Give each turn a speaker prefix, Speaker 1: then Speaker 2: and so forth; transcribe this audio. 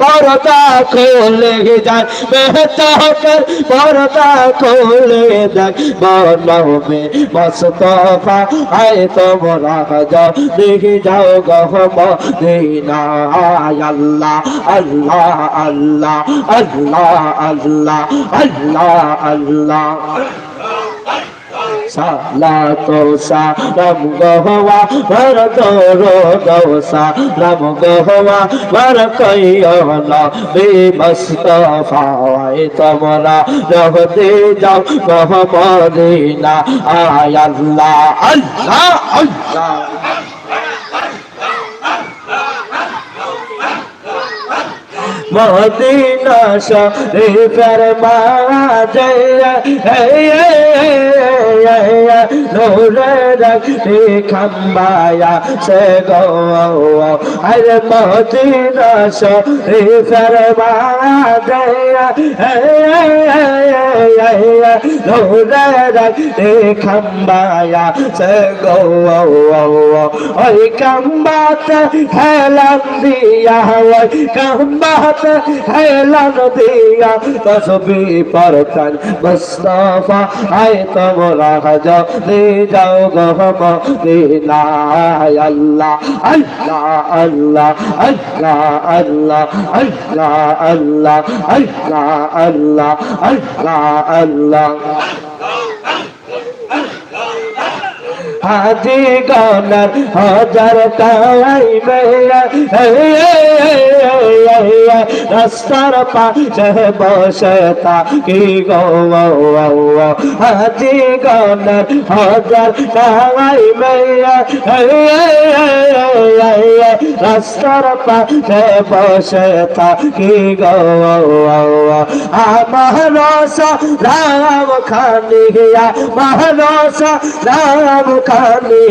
Speaker 1: পরদা খুলে যায়, বেহতাকের পরদা খুলে দেয় বনবে মস্তফা, আয় তোমরা যাও দেখে যাও গহম দিনা আল্লাহ আল্লাহ আল্লাহ আল্লাহ আল্লাহ আল্লাহ আল্লাহ। সালাতো সালাম গহওয়া ভর দরো দও সালাম গহওয়া ভর কইয়ল বে মুস্তাফা আয় তোমরা রহতে যাও গহ আল্লাহ আল্লাহ। মদিনা শরীফের মাঝে নূরে রাখি খাম্বায়া সে গো আরে মদিনা শরীফের মাঝে নূরে রাখি খাম্বায়া সে গো, ওই কাম্বাতে হেলান দিয়া, ওই কাম্বাতে হেলান দিয়া তসবি পরতন মুস্তফা আয় তোমরা যাও লে যাও গহম দিনা আল্লাহ আল্লাহ আল্লাহ আল্লাহ আল্লাহ আল্লাহ আল্লাহ আল্লাহ আল্লাহ আল্লাহ আল্লাহ হাজি গনার হাজার তাই রাস্তার পাশে বসে থাকি গো হাজি গনার হাজার তাই রাস্তার পাশে বসে থাকি গো আমার রাম খানি গিয়া মহানসা রাম কানে